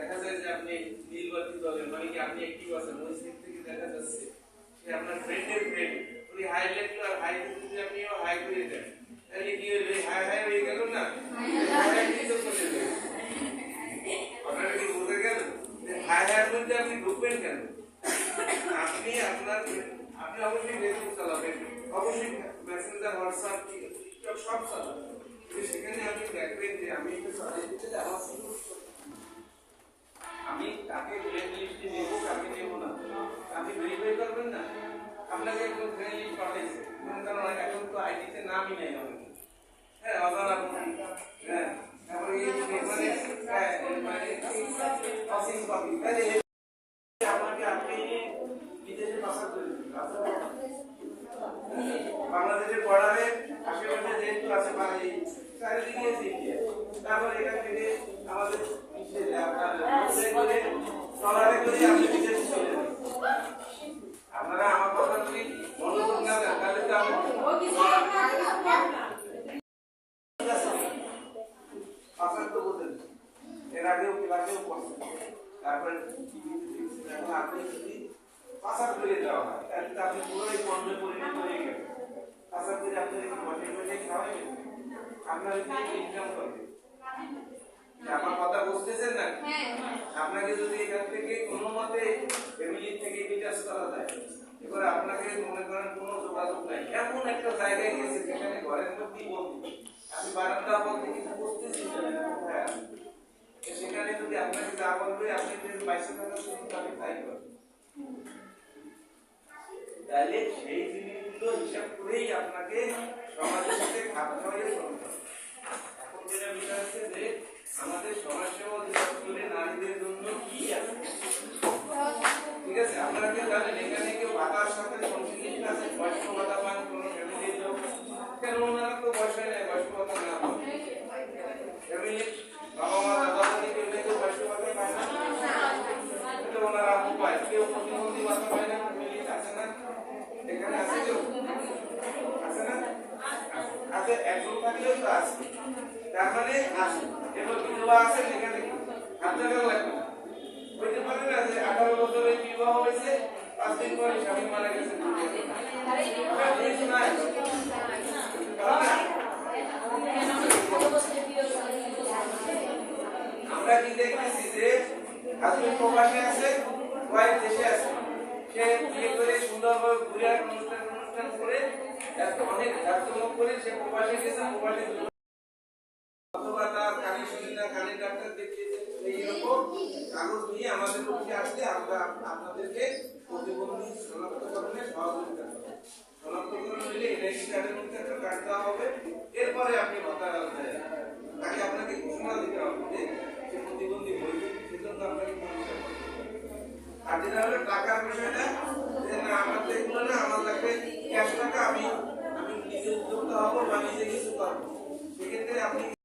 দেখা যায় যে আপনি নীলবাতি দলের মানে কি আপনি একটিভ আছেন? ওই থেকে দেখা যাচ্ছে যে আপনার ফ্রেন্ডের ফ্রেন্ড উনি হাই লেখলো আর হাই যদি আপনিও হাই করে দেন, তাহলে কি হলো হাই হাই হয়ে গেল না? হাই কি বুঝে গেল হাই হাই মধ্যে আপনি ঢুকবেন কেন? আপনি আপনার আপনি অবশ্যই ফেসবুক চালাবেন। অবশ্যই মেসেঞ্জার হোয়াটসঅ্যাপ সব চালাবেন। সেখানে আপনি দেখবেন যে আমি একটু চালাই দিতে আমার আইডিতে নামই নেই আমাদের হ্যাঁ অজানা বন্ধু হ্যাঁ তারপরে মানে হ্যাঁ মানে আপনাকে আপনি বিদেশে পাচার করে বাংলাদেশে পড়াবে আশেপাশে যেহেতু আছে বাঙালি চারিদিকে শিখিয়ে তারপর এখান থেকে আমাদের ইসে আপনার ট্রেনে করে ট্রলারে করে আপনি বিদেশে চলে যাবেন আপনারা আমার কথা যদি মনোযোগ না দেন তাহলে তো আমি পাচার তো বোঝেন এর আগেও ক্লাসেও পড়ছেন তারপরে এখন আপনি যদি পাচার করে দেওয়া হয়, তাহলে তো আপনি পুরোই পণ্যে পরিণত হয়ে গেলেন। পাচার করে আপনার কি বসে বসে খাওয়াবেন আপনার ইনকাম করবে আমার কথা বুঝতেছেন না? আপনাকে যদি এখান থেকে কোনো মতে ফ্যামিলি থেকে ডিটাচ করা যায়, এবার আপনাকে মনে করেন কোনো যোগাযোগ নাই। এমন একটা জায়গায় গেছে যেখানে ঘরের মধ্যেই বলতে আমি বারান্দা বলতে হ্যাঁ সেখানে যদি আপনাকে যা বলবে, আপনি যদি বাইশে টাকা শুধু তাহলে তাই করবেন তাহলে সেই জিনিসগুলো হিসাব করেই আপনাকে সমাজের সাথে খাপ খাওয়াই চলতে। আছে না। থাকলেও তো আছে তার মানে আছে এবার বিধবা আছে এখানে হাত জায়গা লাগবে না। আঠারো বছরে বিবাহ হয়েছে, পাঁচ দিন পরে স্বামী মারা গেছে হ্যাঁ, এই যে নাই। তাহলে আমরা কি দেখতেছি যে হাজবেন্ড প্রবাসে আছে ওয়াইফ দেশে আছে। সে বিয়ে করে সুন্দরভাবে ঘুরে অনুষ্ঠান অনুষ্ঠান করে অনেক জাঁকজমক করে সে প্রবাসে গেছে, প্রবাসে অথবা তার কানের সুবিধা কানের ডাক্তার দেখিয়েছে এইরকম কাগজ নিয়ে আমাদের অফিসে আসলে আমরা আপনাদেরকে প্রতিবন্ধী শনাক্তকরণে সহযোগিতা শনাক্তকরণ হলে এনআইডি কার্ডের মধ্যে একটা কার্ড দেওয়া হবে, এরপরে আপনি ভাতার আসবেন। তাকে আপনাকে ঘোষণা দিতে হবে প্রতিবন্ধী হয়েছে সেজন্য আপনাকে হবে। আর যেটা বিষয়টা যে না আমার তো এগুলো না আমার লাগবে ক্যাশ টাকা আমি আমি নিজে উদ্যোক্তা হব বা নিজে কিছু করব সেক্ষেত্রে আপনি